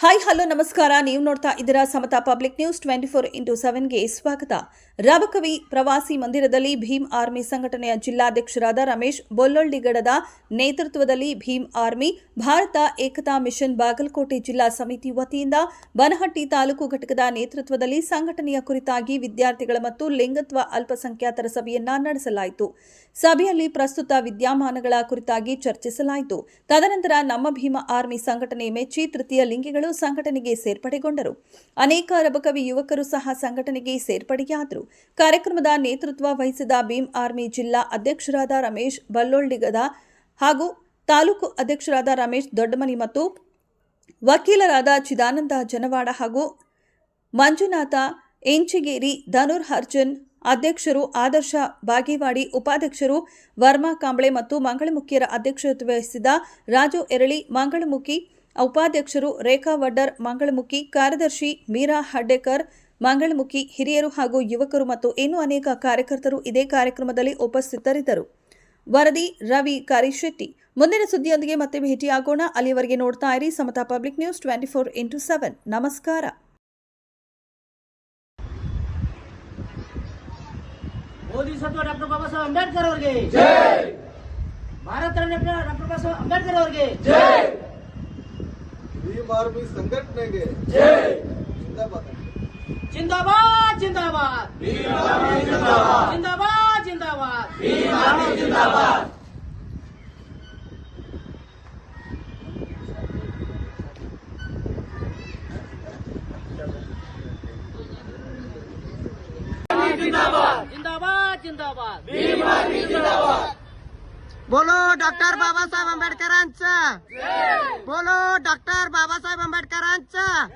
Hello ನಮಸ್ಕಾರ. ನೀವು ನೋಡ್ತಾ ಇದ್ದೀರಾ Samata public news twenty four into ಸೆವೆನ್ಗೆ ಸ್ವಾಗತ. ರಾಮಕವಿ ಪ್ರವಾಸಿ ಮಂದಿರದಲ್ಲಿ ಭೀಮ್ ಆರ್ಮಿ ಸಂಘಟನೆಯ ಜಿಲ್ಲಾಧ್ಯಕ್ಷರಾದ ರಮೇಶ್ ಬೊಲ್ಲೊಳ್ಳಿಗಡದ ನೇತೃತ್ವದಲ್ಲಿ ಭೀಮ್ ಆರ್ಮಿ, ಭಾರತ ಏಕತಾ ಮಿಷನ್ ಬಾಗಲಕೋಟೆ ಜಿಲ್ಲಾ ಸಮಿತಿ ವತಿಯಿಂದ ಬನಹಟ್ಟಿ ತಾಲೂಕು ಘಟಕದ ನೇತೃತ್ವದಲ್ಲಿ ಸಂಘಟನೆಯ ಕುರಿತಾಗಿ ವಿದ್ಯಾರ್ಥಿಗಳ ಮತ್ತು ಲಿಂಗತ್ವ ಅಲ್ಪಸಂಖ್ಯಾತರ ಸಭೆಯನ್ನ ನಡೆಸಲಾಯಿತು. ಸಭೆಯಲ್ಲಿ ಪ್ರಸ್ತುತ ವಿದ್ಯಮಾನಗಳ ಕುರಿತಾಗಿ ಚರ್ಚಿಸಲಾಯಿತು. ತದನಂತರ ನಮ್ಮ ಭೀಮ ಆರ್ಮಿ ಸಂಘಟನೆ ಮೆಚ್ಚಿ ತೃತೀಯ ಲಿಂಗಿಗಳು ಸಂಘಟನೆಗೆ ಸೇರ್ಪಡೆಗೊಂಡರು. ಅನೇಕ ರಬಕವಿ ಯುವಕರು ಸಹ ಸಂಘಟನೆಗೆ ಸೇರ್ಪಡೆಯಾದರು. ಕಾರ್ಯಕ್ರಮದ ನೇತೃತ್ವ ವಹಿಸಿದ ಭೀಮ್ ಆರ್ಮಿ ಜಿಲ್ಲಾ ಅಧ್ಯಕ್ಷರಾದ ರಮೇಶ್ ಬಲ್ಲೊಳ್ಳಿಗದ ಹಾಗೂ ತಾಲೂಕು ಅಧ್ಯಕ್ಷರಾದ ರಮೇಶ್ ದೊಡ್ಡಮನಿ ಮತ್ತು ವಕೀಲರಾದ ಚಿದಾನಂದ ಜನವಾಡ ಹಾಗೂ ಮಂಜುನಾಥ ಎಂಚಿಗೇರಿ ಧನುರ್ ಅರ್ಜುನ್, ಅಧ್ಯಕ್ಷರು ಆದರ್ಶ ಬಾಗೇವಾಡಿ, ಉಪಾಧ್ಯಕ್ಷರು ವರ್ಮಾ ಕಾಂಬ್ಳೆ ಮತ್ತು ಮಂಗಳಮುಖಿಯರ ಅಧ್ಯಕ್ಷತೆ ವಹಿಸಿದ ರಾಜು ಎರಳಿ, ಮಂಗಳಮುಖಿ ಉಪಾಧ್ಯಕ್ಷರು ರೇಖಾ ವಡ್ಡರ್ ಮಂಗಳಮುಖಿ ಕಾರ್ಯದರ್ಶಿ ಮೀರಾ ಹಡ್ಡೇಕರ್ ಮಂಗಳಮುಖಿ ಹಿರಿಯರು ಹಾಗೂ ಯುವಕರು ಮತ್ತು ಇನ್ನೂ ಅನೇಕ ಕಾರ್ಯಕರ್ತರು ಇದೇ ಕಾರ್ಯಕ್ರಮದಲ್ಲಿ ಉಪಸ್ಥಿತರಿದ್ದರು. ವರದಿ ರವಿ ಕಾರಿಶೆಟ್ಟಿ. ಮುಂದಿನ ಸುದ್ದಿಯೊಂದಿಗೆ ಮತ್ತೆ ಭೇಟಿಯಾಗೋಣ. ಅಲ್ಲಿಯವರೆಗೆ ನೋಡ್ತಾ ಇರಿ Samata public news twenty four into seven. ನಮಸ್ಕಾರ. ಡಾಕ್ಟರ್ ಬಾಬಾ ಸಾಹೇಬ್ ಅಂಬೇಡ್ಕರ್ ಅವರಿಗೆ. ಭಾರತ ರತ್ನ ಡಾಕ್ಟರ್ ಬಾಬಾ ಸಾಹೇಬ್ ಅಂಬೇಡ್ಕರ್ ಅವರಿಗೆ. ಬಾರ್ಮಿ ಸಂಘಟನೆಗೆ ಜಿಂದಾಬಾದ್ जिंदाबाद। जिंदाबाद जिंदाबाद। जिंदाबाद जिंदाबाद। जिंदाबाद जिंदाबाद। जिंदाबाद जिंदाबाद। बोलो डॉक्टर बाबासाहेब आंबेडकरांचं. बोलो डॉक्टर बाबासाहेब आंबेडकरांचं.